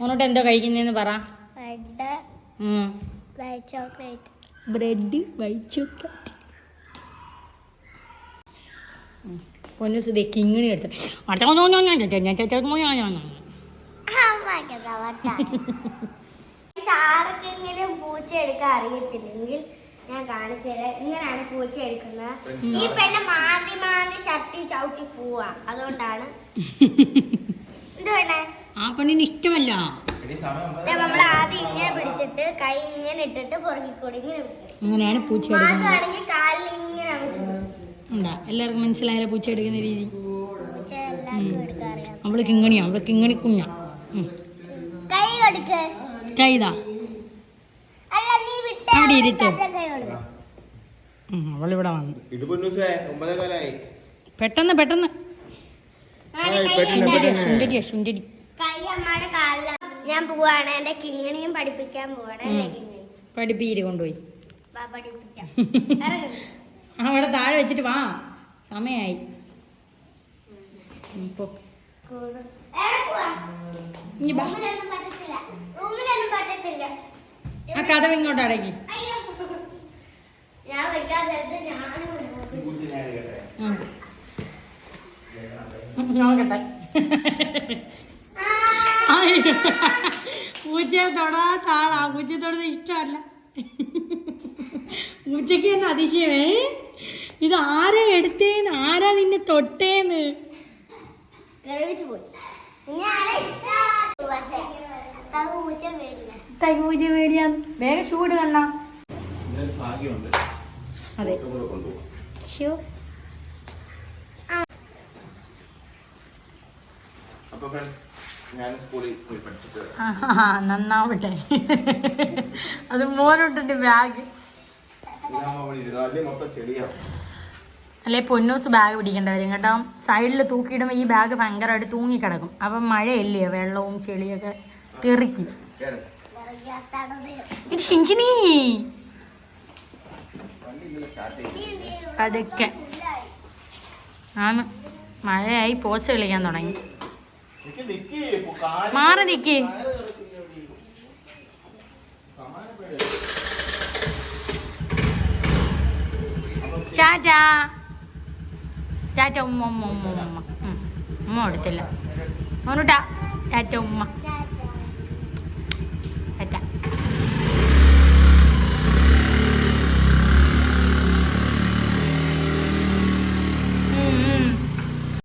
മോനോട്ട് എന്തോ കഴിക്കുന്നതെന്ന് പറ ബ്രെഡ് ഉം. വൈറ്റ് ചോക്ലേറ്റ് ബ്രെഡ് വൈച്ചോക്ക പൊന്നൂസ് ദേ കിങ്ങിണി എടുത്ത് സാറക്കെങ്കിലും പൂച്ച എടുക്കാൻ അറിയത്തില്ലെങ്കിൽ ഞാൻ കാണിച്ചു തരാം ഇങ്ങനെയാണ് പൂച്ച എടുക്കുന്നത് ഈ പെണ്ണ് മാന്തി മാന്തി ഷർട്ടി ചവിട്ടി പോവാ അതുകൊണ്ടാണ് ആ പെണ്ണിന് ഇഷ്ടമല്ല. നമ്മൾ ആദ്യം ഇങ്ങനെ പിടിച്ചിട്ട് കൈ ഇങ്ങനെ ഇട്ടിട്ട് ഇങ്ങനെ. അങ്ങനെയാണ് പൂച്ച എടുക്കുന്നത്. കാലിൽ ഇങ്ങനെ എല്ലാവർക്കും മനസ്സിലായാലോ പൂച്ച എടുക്കുന്ന രീതി? പൂച്ച എല്ലാവർക്കും എടുക്കാൻ അറിയാം. അവൾ കിങ്ങണിയാ അവൾ കിങ്ങണി കുഞ്ഞ കൈ കൊടുക്ക്. കൈതാ അല്ല നീ വിട്ട്. അവിടെ ഇരുത്ത്. കൈ അവളിവിടെ വന്നു. പെട്ടെന്ന് പെട്ടെന്ന്. ശുണ്ടടിയാ ശുണ്ടടി ഞാൻ പോവാണ്. എന്റെ കിങ്ങിണിയും പഠിപ്പിക്കാൻ പോവാണ്. പഠിപ്പീര് കൊണ്ടുപോയി. അവിടെ താഴെ വെച്ചിട്ട് വാ. സമയായി. ആ കഥ ഇങ്ങോട്ട് അടങ്ങി ഞാൻ വെക്കാതെ ഞാനും ഉം. പൂച്ചയെ തൊടാത്ത ആളാ പൂച്ചയെ തൊടുന്നത് ഇഷ്ടമല്ല. പൂച്ചയ്ക്ക് തന്നെ അതിശയമേ. ഇത് ആരാ എടുത്തേന്ന്? ആരാ നിന്നെ തൊട്ടേന്ന്? പൂച്ച മേടിയാന്ന് വേഗം ചൂട് കണ്ണാ. അതെ. ഷോ അപ്പൊ ഫ്രണ്ട്സ് ഞാൻ സ്കൂളിൽ പോയി പഠിച്ചിട്ട് നന്നാവട്ടെ. അത് മോനോട്ടിന്റെ ബാഗ് അല്ലെ പൊന്നൂസ് ബാഗ് പിടിക്കേണ്ടി വരും കേട്ടോ സൈഡിൽ തൂക്കിയിടുമ്പോൾ ഈ ബാഗ് ഭയങ്കരമായിട്ട് തൂങ്ങിക്കിടക്കും. അപ്പം മഴയല്ലേ വെള്ളവും ചെളിയൊക്കെ തെറിക്കും. ഷിഞ്ചിനി. പതുക്കെ. ആണ്. മഴയായി പോച്ച കളിക്കാൻ തുടങ്ങി നിക്ക് നിക്ക് ഇപ്പൊ കാൽ മാറി നിക്ക്. ചാറ്റ ഉമ്മ ഉമ്മ ഉമ്മ ഉമ്മ. ഉമ്മ ഉമ്മ കൊടുത്തില്ല. മോനുട്ടാ ചാറ്റ ഉമ്മ.